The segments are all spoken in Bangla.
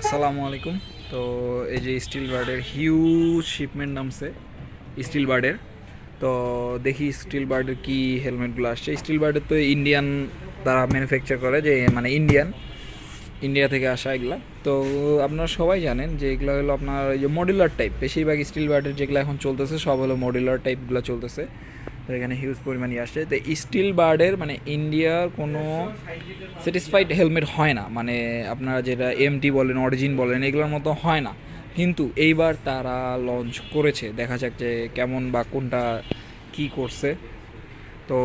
আসসালামু আলাইকুম। তো এই যে স্টিল বার্ডের হিউজ শিপমেন্ট নামছে স্টিল বার্ডের। তো দেখি স্টিল বার্ডের কি হেলমেটগুলো আসছে। স্টিল বার্ডের তো ইন্ডিয়ান তারা ম্যানুফ্যাকচার করে যে মানে ইন্ডিয়ান ইন্ডিয়া থেকে আসা এগুলা। তো আপনারা সবাই জানেন যে এগুলো হলো আপনার এই যে মডুলার টাইপ বেশিরভাগ স্টিল বার্ডের যেগুলো এখন চলতেছে, সব হলো মডুলার টাইপগুলো চলতেছে। তো এখানে হিউজ পরিমাণে আসছে তো স্টিল বার্ডের মানে ইন্ডিয়ার কোনো স্যাটিসফাইড হেলমেট হয় না। মানে আপনারা যেটা এমটি বলেন অরিজিন বলেন, এগুলোর মতো হয় না। কিন্তু এইবার তারা লঞ্চ করেছে। দেখা যাক যে কেমন বা কোনটা কি করছে। তো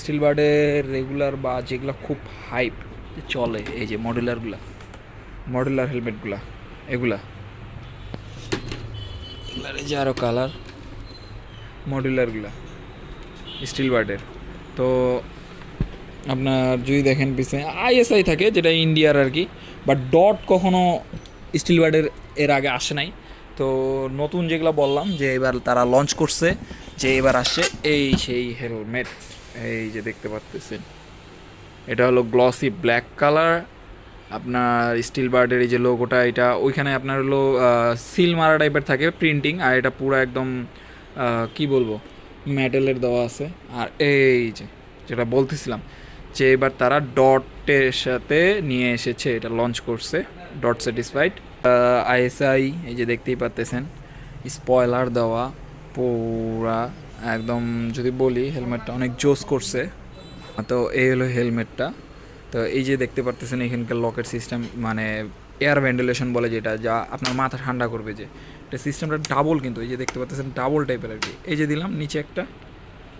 স্টিল বার্ডের রেগুলার বা যেগুলো খুব হাইপ চলে, এই যে মডুলারগুলা মডুলার হেলমেটগুলা এগুলা। এগুলার এই যে আরও কালার মডুলারগুলা স্টিল বার্ডের। তো আপনার যদি দেখেন পিছনে আইএসআই থাকে, যেটা ইন্ডিয়ার আর কি বাট ডট কখনো স্টিল বার্ডের এর আগে আসে নাই। তো নতুন যেগুলো বললাম, যে এবার তারা লঞ্চ করছে, যে এবার আসছে এই সেই হেলমেট এই যে দেখতে পাচ্ছেন এটা হলো গ্লসি ব্ল্যাক কালার আপনার স্টিল বার্ডের এই যে লোগোটা এটা ওইখানে আপনার হলো সিল মারা টাইপের থাকে প্রিন্টিং আর এটা পুরো একদম কি বলব? মেটেলের দেওয়া আছে। আর এই যে, যেটা বলতেছিলাম, যে এবার তারা ডটের সাথে নিয়ে এসেছে, এটা লঞ্চ করছে, ডট স্যাটিসফাইড আইএসআই এই যে দেখতেই পাচ্তেছেন স্পয়লার দেওয়া, পুরা একদম যদি বলি হেলমেটটা অনেক জোস করছে। তো এই হলো হেলমেটটা তো এই যে দেখতে পারতেছেন, এখানকার লকেট সিস্টেম মানে এয়ার ভেন্টিলেশন বলে যেটা, যা আপনার মাথা ঠান্ডা করবে যে। এটা সিস্টেমটা ডাবল কিন্তু, এই যে দেখতে পাচ্ছেন ডাবল টাইপের আর কি। এই যে দিলাম, নিচে একটা,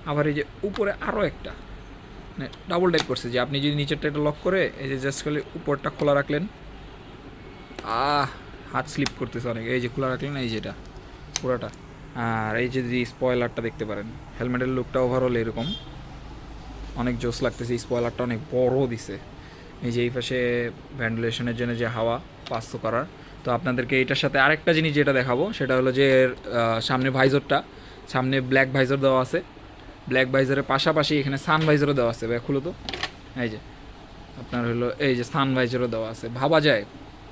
আবার এই যে উপরে আরও একটা। মানে ডাবল টাইপ করছে, যে আপনি যদি নিচেরটা এটা লক করে, এই যে জাস্ট খালি উপরটা খোলা রাখলেন, আহ, হাত স্লিপ করতেছে অনেক। এই যে খোলা রাখলেন, এই যেটা পুরোটা। আর এই যে যদি স্পয়লারটা দেখতে পারেন হেলমেটের লুকটা ওভারঅল এরকম। অনেক জোস লাগতেছে স্পয়লারটা অনেক বড় দিছে। এই যে এই পাশে ভেন্টিলেশনের জন্য যে হাওয়া, পাস করার। তো আপনাদেরকে এটার সাথে আরেকটা জিনিস যেটা দেখাবো, সেটা হলো যে সামনে ভাইজরটা, সামনে ব্ল্যাক ভাইজর দেওয়া আছে। ব্ল্যাক ভাইজরের পাশাপাশি এখানে সান ভাইজরও দেওয়া আছে খুলো তো। এই যে, আপনার হলো, এই যে সান ভাইজরও দেওয়া আছে। ভাবা যায়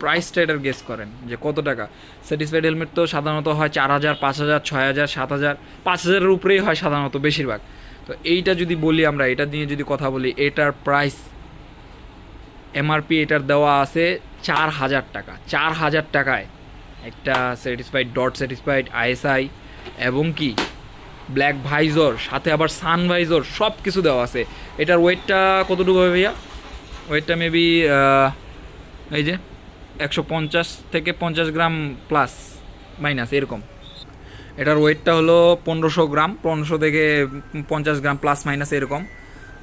প্রাইসটা এটার গেস করেন যে কত টাকা। স্যাটিসফাইড হেলমেট তো সাধারণত হয় চার হাজার, পাঁচ হাজার, ছয় হাজার, সাত হাজার, পাঁচ হাজারের উপরেই হয় সাধারণত বেশিরভাগ। তো এইটা যদি বলি আমরা, এটা নিয়ে যদি কথা বলি, এটার প্রাইস এমআরপি এটার দেওয়া আছে চার হাজার টাকা। চার হাজার টাকায় একটা স্যাটিসফাইড ডট স্যাটিসফাইড আইএসআই এবং কি? ব্ল্যাক ভাইজর সাথে আবার সান ভাইজর সব কিছু দেওয়া আছে। এটার ওয়েটটা কতটুকু হবে ভাইয়া? ওয়েটটা মেবি এই যে একশো পঞ্চাশ থেকে পঞ্চাশ গ্রাম প্লাস মাইনাস এরকম। এটার ওয়েটটা হলো পনেরোশো গ্রাম, পনেরোশো থেকে পঞ্চাশ গ্রাম প্লাস মাইনাস এরকম।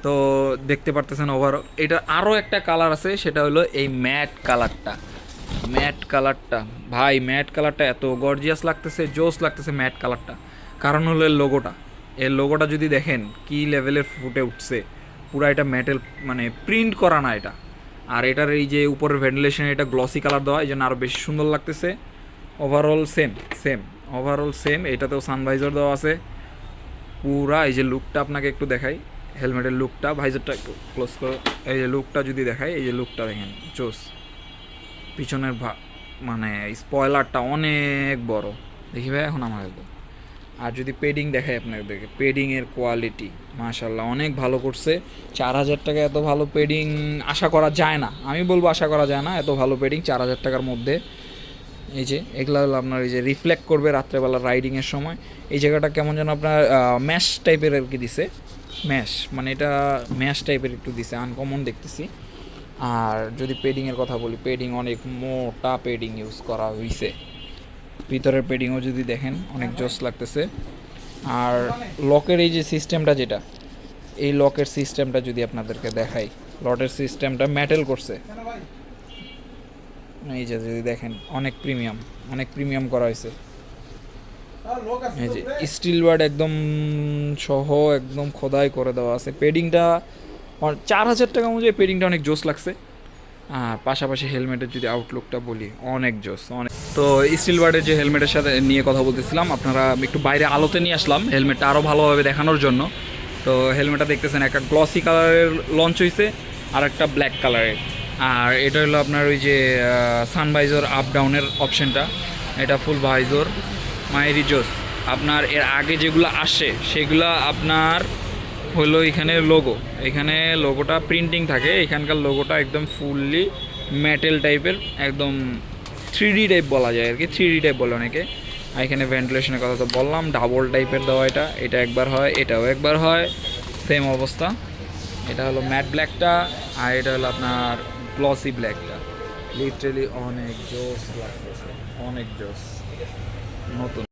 তো দেখতে পারতেছেন ওভারঅল এটা আরও একটা কালার আছে, সেটা হলো এই ম্যাট কালারটা ম্যাট কালারটা ভাই ম্যাট কালারটা এত গর্জিয়াস লাগতেছে, জোস লাগতেছে ম্যাট কালারটা কারণ হলো এর লোগোটা এর লোগোটা যদি দেখেন, কি লেভেলের ফুটে উঠছে। পুরো এটা ম্যাটেল মানে প্রিন্ট করা না এটা। আর এটার এই যে উপরের ভেন্টিলেশন এটা গ্লসি কালার দেওয়া এই জন্য আরও বেশি সুন্দর লাগতেছে। Overall same same overall same এটাতেও সানভাইজার দেওয়া আছে। পুরা এই যে লুকটা আপনাকে একটু দেখাই। হেলমেটের লুকটা, ভাইজারটা একটু ক্লোজ করো। এই যে লুকটা যদি দেখায় এই যে লুকটা দেখেন চোস পিছনের ভা মানে স্পয়লারটা অনেক বড়। দেখি ভাই, এখন আমার আর যদি পেডিং দেখাই আপনাদেরকে পেডিংয়ের কোয়ালিটি মাশাল্লাহ অনেক ভালো করছে। চার হাজার টাকা এত ভালো পেডিং আশা করা যায় না। আমি বলব আশা করা যায় না, এত ভালো পেডিং চার হাজার টাকার মধ্যে। এই যে, এগুলা হলো আপনার এই যে রিফ্লেক্ট করবে রাত্রেবেলা রাইডিংয়ের সময়। এই জায়গাটা কেমন যেন আপনার ম্যাশ টাইপের আর কি দিছে। ম্যাশ মানে এটা ম্যাশ টাইপের একটু দিছে আনকমন দেখতেছি। আর যদি পেডিংয়ের কথা বলি পেডিং অনেক মোটা পেডিং ইউজ করা হয়েছে ভিতরের পেডিংও যদি দেখেন, অনেক জোস লাগতেছে। আর লকের এই যে সিস্টেমটা যেটা, এই লকের সিস্টেমটা যদি আপনাদেরকে দেখাই লটের সিস্টেমটা মেটেল করছে। এই যে যদি দেখেন অনেক প্রিমিয়াম অনেক প্রিমিয়াম করা হয়েছে। এই যে স্টিল বার্ড একদম সহ একদম খোদাই করে দেওয়া আছে। পেডিংটা চার হাজার টাকা অনুযায়ী পেডিংটা অনেক জোস লাগছে। আর পাশাপাশি হেলমেটের যদি আউটলুকটা বলি অনেক জোস অনেক। তো স্টিল বার্ডের যে হেলমেটের সাথে নিয়ে কথা বলতেছিলাম আপনারা একটু বাইরে আলোতে নিয়ে আসলাম। হেলমেটটা আরও ভালোভাবে দেখানোর জন্য। তো হেলমেটটা দেখতেছেন একটা গ্লসি কালারের লঞ্চ হয়েছে আর একটা ব্ল্যাক কালারের আর এটা হলো আপনার ওই যে সানভাইজর আপ ডাউনের অপশনটা এটা ফুল ভাইজর মায়েরি জোস। আপনার এর আগে যেগুলো আসে, সেগুলো আপনার হলো এখানে লোগো এখানে লোগোটা প্রিন্টিং থাকে, এখানকার লোগোটা একদম ফুললি মেটেল টাইপের একদম থ্রি টাইপ বলা যায় আর কি থ্রি টাইপ বলে অনেকে। আর এখানে ভেন্টিলেশনের কথা তো বললাম ডাবল টাইপের দেওয়া এটা এটা একবার হয়, এটাও একবার হয় সেম অবস্থা। এটা হলো ম্যাট ব্ল্যাকটা আর এটা হলো আপনার গ্লসি ব্ল্যাকটা লিটারেলি অনেক জোস লাগতেছে অনেক জোস। নতুন।